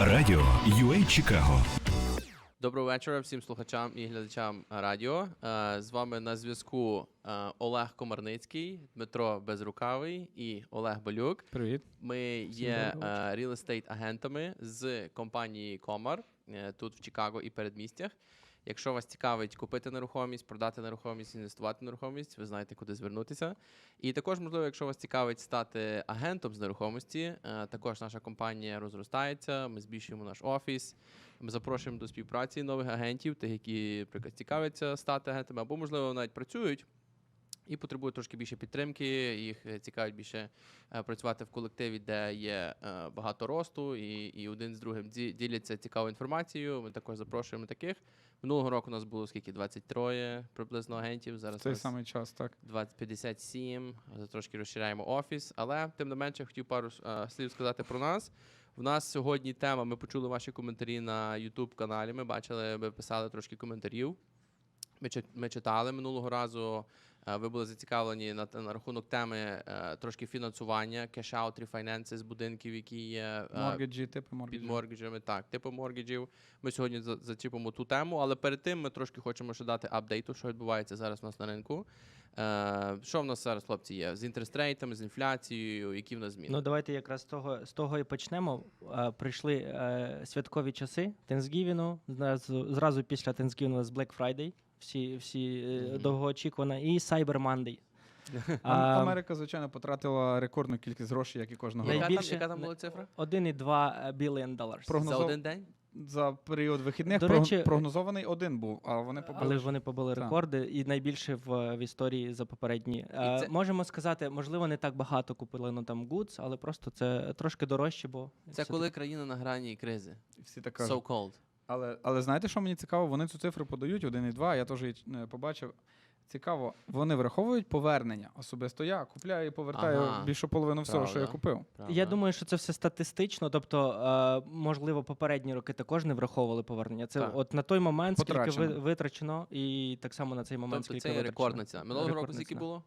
Радіо UA Чикаго. Доброго вечора всім слухачам і глядачам радіо. Е, З вами на зв'язку е, Олег Комарницький, Дмитро Безрукавий і Олег Балюк. Привіт. Ми є е, real estate агентами з компанії Комар тут в Чикаго і передмістях. Якщо вас цікавить купити нерухомість, продати нерухомість, інвестувати в нерухомість, ви знаєте, куди звернутися. І також, можливо, якщо вас цікавить стати агентом з нерухомості, е, також наша компанія розростається. Ми збільшуємо наш офіс. Ми запрошуємо до співпраці нових агентів, тих, які, наприклад, цікавляться стати агентами, або, можливо, навіть працюють і потребують трошки більше підтримки. Їх цікавить більше е, працювати в колективі, де є е, багато росту, і, і один з другим ді- діляться цікавою інформацією. Ми також запрошуємо таких. Минулого року у нас було скільки 23 приблизно агентів. Зараз В цей нас самий час, так. 2057, за трошки розширяємо офіс. Але тим не менше хотів пару е, слів сказати про нас. В нас сьогодні тема. Ми почули ваші коментарі на youtube каналі. Ми бачили, ви писали трошки коментарів. Ми, ми читали минулого разу. Е, Ви були зацікавлені на, на рахунок теми е, трошки фінансування, кеш-аут, рефінанси з будинків, які є е, Моргеджі, типи під моргеджі. моргіджами, так, типу моргіджів. Ми сьогодні за- зачіпимо ту тему, але перед тим ми трошки хочемо ще дати апдейту, що відбувається зараз у нас на ринку. Е, що в нас зараз, хлопці, є? З інтерестрейтами, з інфляцією, які в нас зміни? Ну, давайте якраз з того, з того і почнемо. Е, прийшли е, святкові часи Тенсгівіну, зразу, зразу після Тенсгівіну з Black Friday, всі, всі Мгм. довгоочікувано, і Cyber Monday. А, Америка, звичайно, потратила рекордну кількість грошей, як і кожного яка, року. там, яка там була цифра? 1,2 billion dollars. Прогноз- За один день? За період вихідних До речі- прогнозований один був, а вони побили. Але ж вони побили Так. рекорди і найбільше в, в історії за попередні. Е, це- Можемо сказати, можливо, не так багато купили ну, там goods, але просто це трошки дорожче, бо Це коли країна на грані кризи. Всі так кажуть. So cold. Але, але знаєте, що мені цікаво? Вони цю цифру подають 1,2, я теж її е, побачив. Цікаво, вони враховують повернення. Особисто я купляю і повертаю Ага. більшу половину всього, що я Правда. купив. Я думаю, що це все статистично. Тобто, е, можливо, попередні роки також не враховували повернення. Це Так. от на той момент, скільки Потрачено. витрачено, і так само на цей момент, Тобто скільки це витрачено. рекордна ціна. Минулого року скільки було?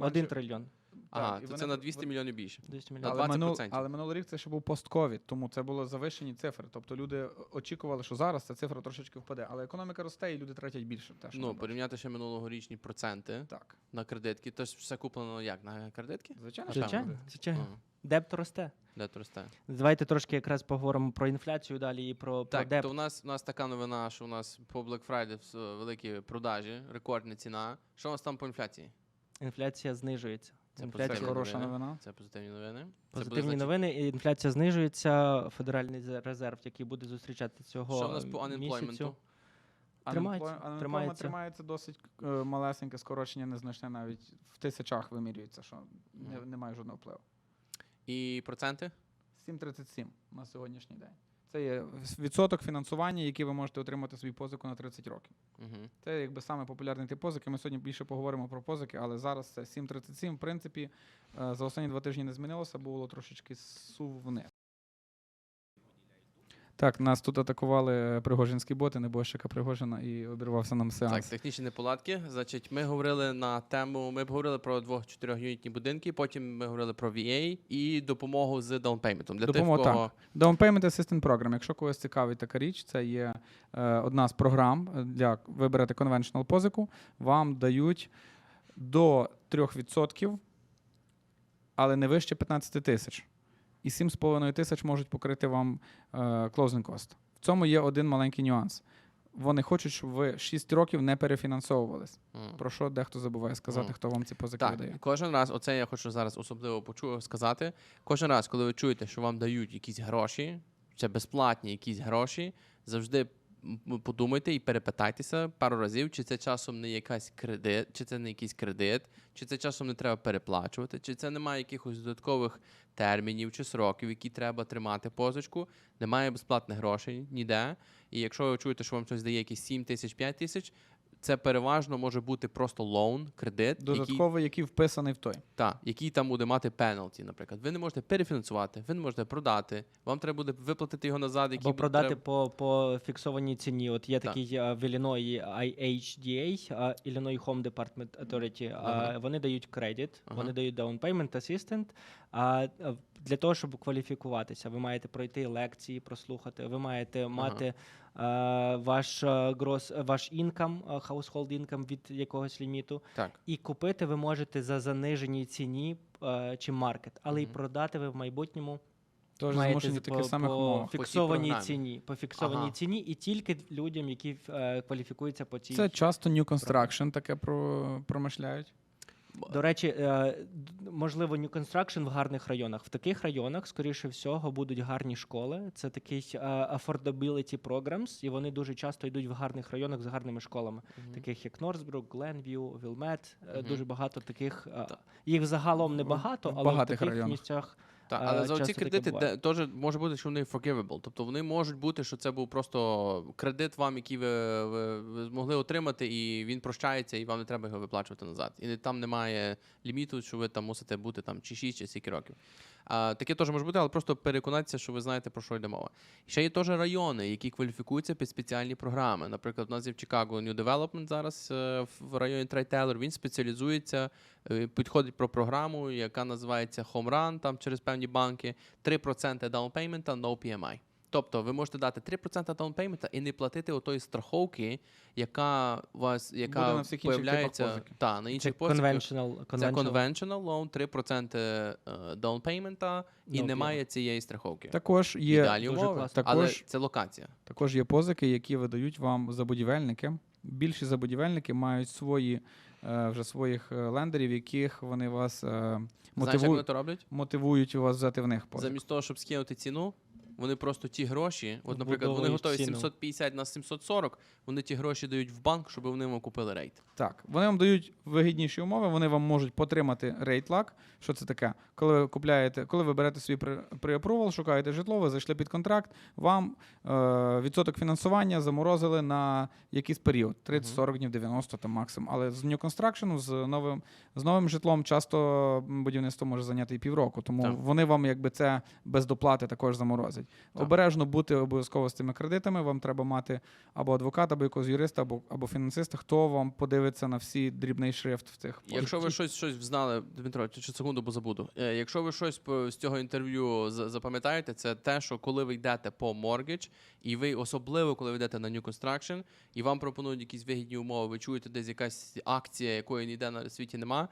Один трильйон. Ага, то вони це на по- 200 мільйонів більше. 200 мільйонів. Але, 20%. минул, але минулий рік це ще був постковід, тому це було завищені цифри. Тобто люди очікували, що зараз ця цифра трошечки впаде. Але економіка росте і люди тратять більше. Те, що Ну, ми порівняти ще минулогорічні проценти так. на кредитки. Тож все куплено як? На кредитки? Звичайно, Звичайно, звичайно. Ага. Депт росте. Де росте? Давайте трошки якраз поговоримо про інфляцію далі і про, про Так, то у нас, у нас така новина, що у нас по Black Friday великі продажі, рекордна ціна. Що у нас там по інфляції? Інфляція знижується. Це інфляція хороша новина. новина. Це позитивні новини. Це буде позитивні значить- новини. І інфляція знижується. Федеральний зе- резерв, який буде зустрічати цього Що в нас по місяцю. unemploymentу? Тримається, Unemploy- unemployment тримається. тримається досить е, малесеньке скорочення, незначне навіть в тисячах вимірюється, що не, Мгм. немає жодного впливу. І проценти? 7,37 на сьогоднішній день. Це є відсоток фінансування, який ви можете отримати собі позику на 30 років. Угу. Це якби саме популярний тип позики. Ми сьогодні більше поговоримо про позики, але зараз це 7,37. В принципі, е, за останні два тижні не змінилося, було трошечки сув вниз. Так, нас тут атакували пригожинські боти, небожчика Пригожина, і обірвався нам сеанс. Так, технічні неполадки. Значить, ми говорили на тему. Ми б говорили про двох-чотирьох юнітні будинки. Потім ми говорили про VA і допомогу з даунпейментом. Для Допомога, тих, кого Down Payment Assistant Program. Якщо когось цікавить така річ, це є е, одна з програм е, для ви берете conventional позику, вам дають до 3%, але не вище 15 тисяч. І 7,5 тисяч можуть покрити вам е, closing cost. В цьому є один маленький нюанс. Вони хочуть, щоб ви 6 років не перефінансовувались. Mm. Про що дехто забуває сказати, mm. хто вам ці позики Так, дає. кожен раз, оце я хочу зараз особливо почу сказати. Кожен раз, коли ви чуєте, що вам дають якісь гроші, це безплатні якісь гроші, завжди подумайте і перепитайтеся пару разів, чи це часом не якась кредит, чи це не якийсь кредит, чи це часом не треба переплачувати, чи це немає якихось додаткових термінів чи сроків, які треба тримати позичку. Немає безплатних грошей ніде. І якщо ви чуєте, що вам щось дає якісь 7 тисяч, 5 тисяч, це переважно може бути просто лоун, кредит, який Додатковий, який вписаний в той. так, який там буде мати пеналті, наприклад. Ви не можете перефінансувати, ви не можете продати. Вам треба буде виплатити його назад, який Або продати треба... по, по фіксованій ціні. От є Так. такий а, в Ілліної IHDA, а, Illinois Home Department Authority. Ага. Вони дають кредит, Ага. вони дають down payment assistant. А для того, щоб кваліфікуватися, ви маєте пройти лекції, прослухати, ви маєте мати е, ваш е, грос, ваш інкам, е, household income від якогось ліміту. Так. І купити ви можете за заниженій ціні е, чи маркет, але й Мгм. продати ви в майбутньому Тож змушені таких самих по умовах. фіксованій програмі. ціні, по фіксованій Ага. ціні, і тільки людям, які е, кваліфікуються по цій. Це часто New Construction таке про, промишляють. До речі, е, можливо, New Construction в гарних районах. В таких районах, скоріше всього, будуть гарні школи. Це такий е, affordability programs, і вони дуже часто йдуть в гарних районах з гарними школами, Мгм. таких як Норсбрук, Гленв'ю, Вілмет. Дуже багато таких. е, Їх загалом не багато, але в таких районах. місцях. Так, але за ці кредити де- теж може бути, що вони forgivable. Тобто вони можуть бути, що це був просто кредит вам, який ви, ви, ви змогли отримати, і він прощається, і вам не треба його виплачувати назад. І там немає ліміту, що ви там мусите бути там чи 6, чи скільки років. Таке теж може бути, але просто переконатися, що ви знаєте, про що йде мова. Ще є теж райони, які кваліфікуються під спеціальні програми. Наприклад, у нас є в Чикаго New Development зараз е, в районі Трайтелер. Він спеціалізується, е, підходить про програму, яка називається Home Run, там через певні банки. 3% down payment, no PMI. Тобто ви можете дати 3% down payment і не платити отої страховки, яка у вас Буде яка на всіх появляється та, на інших позиках. conventional, Це conventional. conventional loan, 3% е, down payment і No немає цієї страховки. Також є, Ідеальні Дуже умови, класно. але це локація. також є позики, які видають вам забудівельники. Більші забудівельники мають свої е, вже своїх е, лендерів, яких вони вас е, Знаєш, як вони мотивують, то роблять? мотивують вас взяти в них позик. Замість того, щоб скинути ціну, вони просто ті гроші, от, наприклад, вони готові ціну. 750 на 740, вони ті гроші дають в банк, щоб вони вам купили рейт. Так, вони вам дають вигідніші умови, вони вам можуть потримати рейтлак. Що це таке? Коли ви купляєте, коли ви берете свій при, при approval, шукаєте житло, ви зайшли під контракт, вам е, відсоток фінансування заморозили на якийсь період 30, 40 днів, 90 там максимум. Але з New Construction, з новим, з новим житлом, часто будівництво може зайняти і півроку. Тому Так. вони вам якби це без доплати також заморозять. Так. Обережно бути обов'язково з цими кредитами. Вам треба мати або адвоката, або якогось юриста, або, або фінансиста, хто вам подивиться на всі дрібний шрифт в цих Якщо ви щось щось взнали, Дмитро, чи секунду, бо забуду. Е, якщо ви щось з цього інтерв'ю запам'ятаєте, це те, що коли ви йдете по mortgage, і ви особливо, коли ви йдете на New Construction, і вам пропонують якісь вигідні умови, ви чуєте десь якась акція, якої ніде на світі нема.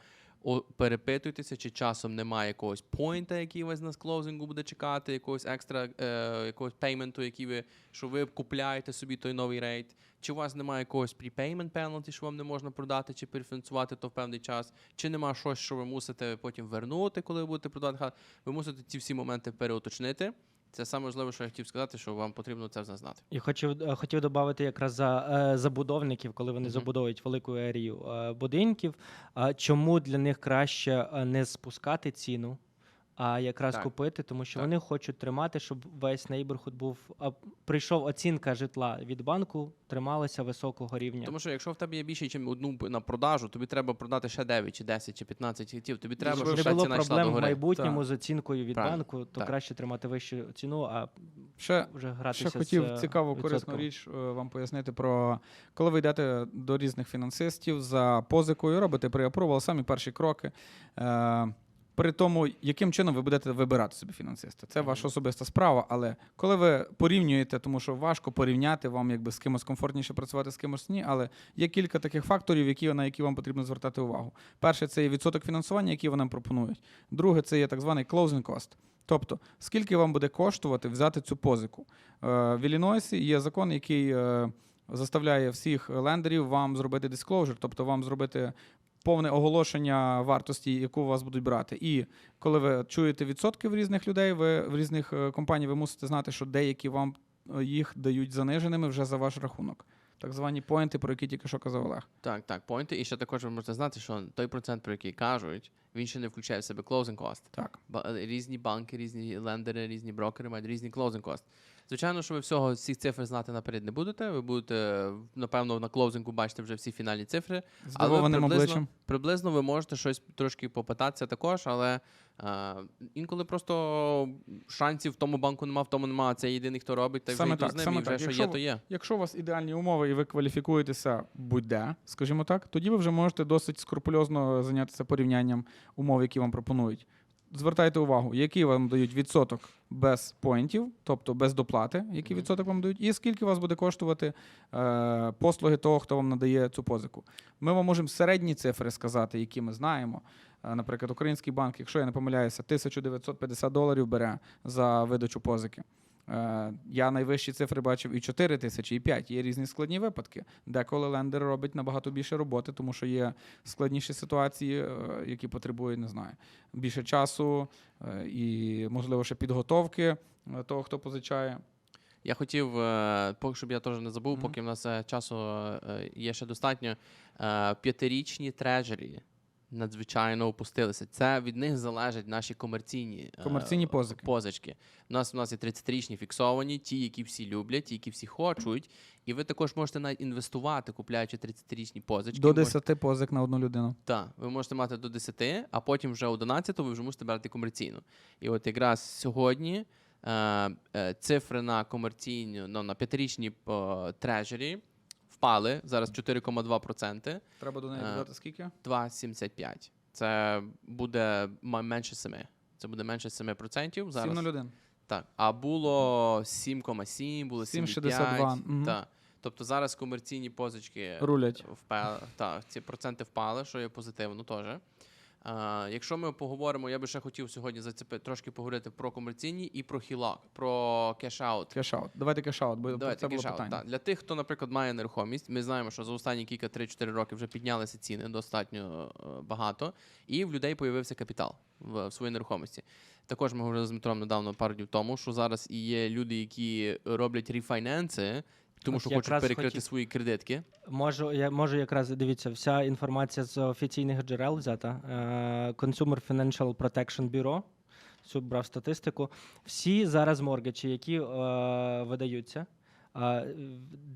Перепитуйтеся, чи часом немає якогось поінта, який вас на склоузингу буде чекати, якогось екстра, е, якогось пейменту, який ви, що ви купляєте собі той новий рейт. Чи у вас немає якогось prepayment penalty, що вам не можна продати чи перефінансувати то в певний час, чи нема щось, що ви мусите потім вернути, коли ви будете продавати хату. Ви мусите ці всі моменти переуточнити. Це саме важливе, що я хотів сказати, що вам потрібно це все знати. І хотів, е, хотів додати якраз за е, забудовників, коли вони Мгм. забудовують велику ерію е, будинків. Чому для них краще не спускати ціну, а якраз Так. купити, тому що Так. вони хочуть тримати, щоб весь нейборхуд був а, прийшов оцінка житла від банку, трималася високого рівня. Тому що якщо в тебе є більше, ніж одну на продажу, тобі треба продати ще 9, чи 10, чи 15 хітів. Тобі треба, щоб не було ціна проблем в майбутньому Так. з оцінкою від Правильно. банку, то Так. краще тримати вищу ціну, а ще вже гратися Ще хотів з е, цікаву корисну річ е, вам пояснити про коли ви йдете до різних фінансистів за позикою, робите pre-approval, самі перші кроки. Е, при тому, яким чином ви будете вибирати собі фінансиста. Це ваша особиста справа, але коли ви порівнюєте, тому що важко порівняти вам, якби з кимось комфортніше працювати, з кимось ні, але є кілька таких факторів, які, на які вам потрібно звертати увагу. Перше, це є відсоток фінансування, який вони пропонують. Друге, це є так званий closing cost. Тобто, скільки вам буде коштувати взяти цю позику? Е, В Іллінойсі є закон, який е, заставляє всіх лендерів вам зробити disclosure, тобто вам зробити повне оголошення вартості, яку у вас будуть брати. І коли ви чуєте відсотки в різних людей, ви в різних е, компаній, ви мусите знати, що деякі вам е, їх дають заниженими вже за ваш рахунок. Так звані поінти, про які тільки що казав Олег. Так, так, поінти. І ще також ви можете знати, що той процент, про який кажуть, він ще не включає в себе closing cost. Так. Е, різні банки, різні лендери, різні брокери мають різні closing cost. Звичайно, що ви всього всіх цифр знати наперед не будете. Ви будете, напевно, на клоузингу бачите вже всі фінальні цифри. Але приблизно, приблизно ви можете щось трошки попитатися також, але е, інколи просто шансів в тому банку нема, в тому нема. Це єдиний, хто робить, та вже Саме йду так, з ним, саме і вже так. що Якщо є, то є. Якщо у вас ідеальні умови і ви кваліфікуєтеся будь-де, скажімо так, тоді ви вже можете досить скрупульозно зайнятися порівнянням умов, які вам пропонують. Звертайте увагу, який вам дають відсоток без поінтів, тобто без доплати, який відсоток вам дають, і скільки вас буде коштувати е, послуги того, хто вам надає цю позику. Ми вам можемо середні цифри сказати, які ми знаємо. Е, Наприклад, Український банк, якщо я не помиляюся, 1950 доларів бере за видачу позики. Е, Я найвищі цифри бачив і 4 тисячі, і 5. Є різні складні випадки. Деколи лендер робить набагато більше роботи, тому що є складніші ситуації, е, які потребують, не знаю, більше часу е, і, можливо, ще підготовки того, хто позичає. Я хотів, поки щоб я теж не забув, Мгм. поки в нас часу є ще достатньо. П'ятирічні трежері надзвичайно опустилися. Це від них залежать наші комерційні, е, Комерційні позики. позички. У нас у нас є 30-річні фіксовані, ті, які всі люблять, ті, які всі хочуть. І ви також можете навіть інвестувати, купляючи 30-річні позички. До Ви можете- позик на одну людину. так, ви можете мати до 10, а потім вже 11 ви вже мусите брати комерційну. І от якраз сьогодні е, е, цифри на комерційну, ну, на п'ятирічні трежері впали зараз 4,2%, Треба до неї Е, додати скільки? 2,75. Це буде менше 7. Це буде менше 7%. Зараз 7,01. так. А було 7,7, було 7,62, 7,5. мгм. Так. Тобто зараз комерційні позички Рулять. впали, так, ці проценти впали, що є позитивно теж. А, якщо ми поговоримо, я би ще хотів сьогодні зацепити трошки поговорити про комерційні і про хілак, про кеш-аут. Кешаут. Давайте кешаут, бо Давайте це було кеш-аут, питання. так. Для тих, хто, наприклад, має нерухомість, ми знаємо, що за останні кілька 3-4 роки вже піднялися ціни достатньо е, багато, і в людей появився капітал в, в своїй нерухомості. Також ми говорили з Дмитром недавно пару днів тому, що зараз і є люди, які роблять рефайненси, тому От що хочуть якраз перекрити хотів. свої кредитки. Можу, я можу якраз дивіться, вся інформація з офіційних джерел взята. Е, Consumer Financial Protection Bureau. Цю брав статистику. Всі зараз моргачі, які е, видаються, е,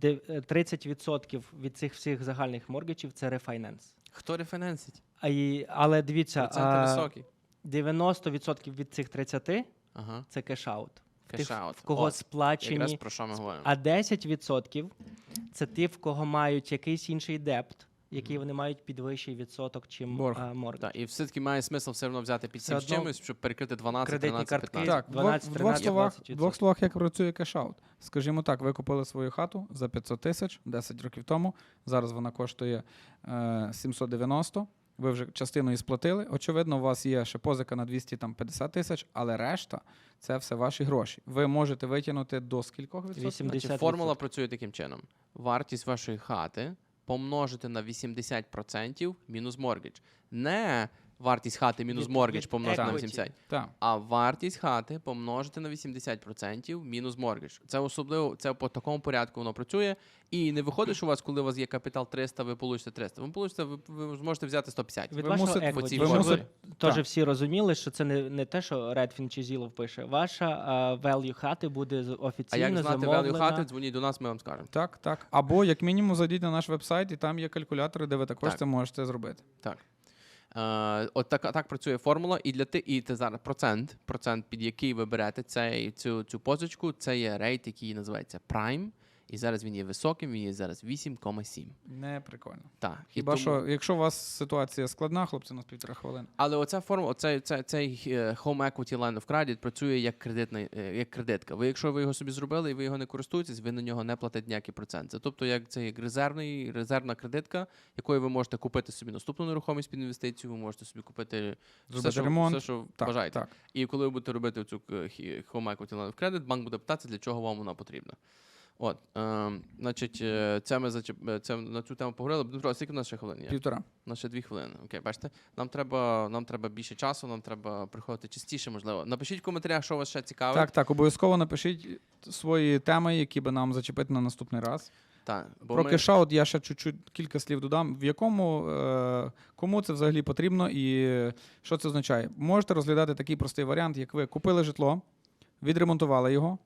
де- е, 30% від цих всіх загальних моргачів це рефайнанс. Хто рефінансить? А і, але дивіться, Проценти е, високі. 90% від цих 30 Ага. це кеш-аут. В тих, в кого От, сплачені Якраз про що ми говоримо. а 10% це ті, в кого мають якийсь інший депт, який вони мають підвищий відсоток, чим Борг. а, моргідж. Так, і все-таки має смисл все одно взяти під Все цим одно чимось, щоб перекрити 12, кредитні 13, картки 15. Так, в двох, 12, в двох 13, словах, 20%. в двох словах, як працює кешаут. Скажімо так, ви купили свою хату за 500 тисяч 10 років тому. Зараз вона коштує е, 790. Ви вже частину і сплатили. Очевидно, у вас є ще позика на 250 тисяч, але решта це все ваші гроші. Ви можете витягнути до скількох відсотків? 80. Значить, формула працює таким чином: вартість вашої хати помножити на 80% мінус моргідж. Не вартість хати мінус моргідж помножити на equity. 80%. Так. А вартість хати помножити на 80% мінус моргідж. Це особливо це по такому порядку воно працює. І не виходить, що у вас, коли у вас є капітал 300, ви получите 300. Ви получите, ви, ви зможете взяти 150. Від Ви вашого мусите- по цій ви формулі. Так. всі розуміли, що це не, не те, що Redfin чи Zillow пише. Ваша а, value хати буде з- А офіційно як знати замовлена. value хати, дзвоніть до нас, ми вам скажемо. Так, так. Або як мінімум зайдіть на наш вебсайт, і там є калькулятори, де ви також Так. це можете зробити. Так. Е, от так, так працює формула, і для ти, і ти зараз процент, процент, під який ви берете цей, цю, цю позичку, це є рейт, який називається Prime. І зараз він є високим, він є зараз 8,7. Не прикольно. Так. Хіба тому- що, якщо у вас ситуація складна, хлопці, у нас півтора хвилини. Але оця форма, оцей, цей, цей Home Equity Line of Credit працює як кредитна, е, як кредитка. Ви, якщо ви його собі зробили і ви його не користуєтесь, ви на нього не платите ніякі проценти. Тобто, як це як резервний, резервна кредитка, якою ви можете купити собі наступну нерухомість під інвестицію, ви можете собі купити Зробити все, що, ремонт. все, що Так, бажаєте. так. І коли ви будете робити цю е, Home Equity Line of Credit, банк буде питатися, для чого вам вона потрібна. От, е, значить, це ми зачеп... е, це на цю тему поговорили. Дмитро, скільки в нас ще хвилин є? Півтора. На ще дві хвилини. Окей, бачите, нам треба, нам треба більше часу, нам треба приходити частіше, можливо. Напишіть в коментарях, що вас ще цікавить. Так, так, обов'язково напишіть свої теми, які би нам зачепити на наступний раз. Так, бо Про ми... кешаут я ще чуть-чуть кілька слів додам. В якому е, кому це взагалі потрібно і що це означає? Можете розглядати такий простий варіант, як ви купили житло, відремонтували його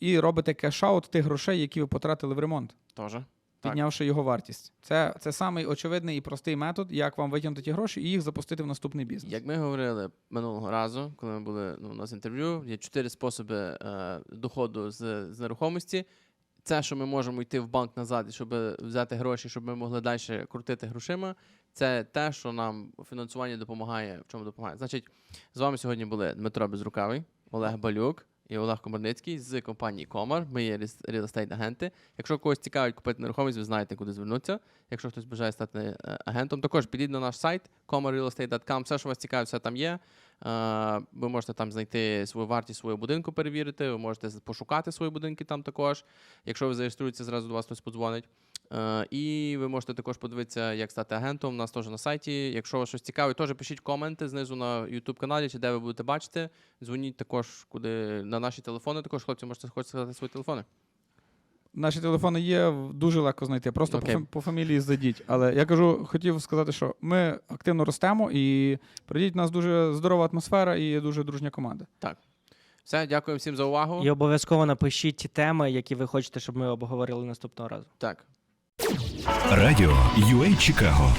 і робите кешаут тих грошей, які ви потратили в ремонт. Так. піднявши його вартість. Це, це самий очевидний і простий метод, як вам витягнути ті гроші і їх запустити в наступний бізнес. Як ми говорили минулого разу, коли ми були ну, у нас інтерв'ю, є чотири способи е, доходу з, з нерухомості. це, що ми можемо йти в банк назад, щоб взяти гроші, щоб ми могли далі крутити грошима, це те, що нам фінансування допомагає. В чому допомагає? Значить, з вами сьогодні були Дмитро Безрукавий, Олег Балюк і Олег Комарницький з компанії Комар. Ми є real агенти. Якщо когось цікавить купити нерухомість, ви знаєте, куди звернутися. Якщо хтось бажає стати е, агентом, також підіть на наш сайт comarrealestate.com. Все, що вас цікавить, все там є. Е, Ви можете там знайти свою вартість свого будинку, перевірити. Ви можете пошукати свої будинки там також. Якщо ви зареєструєтеся, зразу до вас хтось подзвонить. Е, І ви можете також подивитися, як стати агентом. У нас теж на сайті. Якщо вас щось цікавить, теж пишіть коменти знизу на YouTube каналі чи де ви будете бачити. Дзвоніть також куди на наші телефони. Також хлопці можете хочете сказати свої телефони. Наші телефони є дуже легко знайти. Просто по, фам- по фамілії зайдіть. Але я кажу, хотів сказати, що ми активно ростемо і прийдіть, у нас дуже здорова атмосфера і дуже дружня команда. Все, дякую всім за увагу. І обов'язково напишіть ті теми, які ви хочете, щоб ми обговорили наступного разу. Так. Радіо UA Чикаго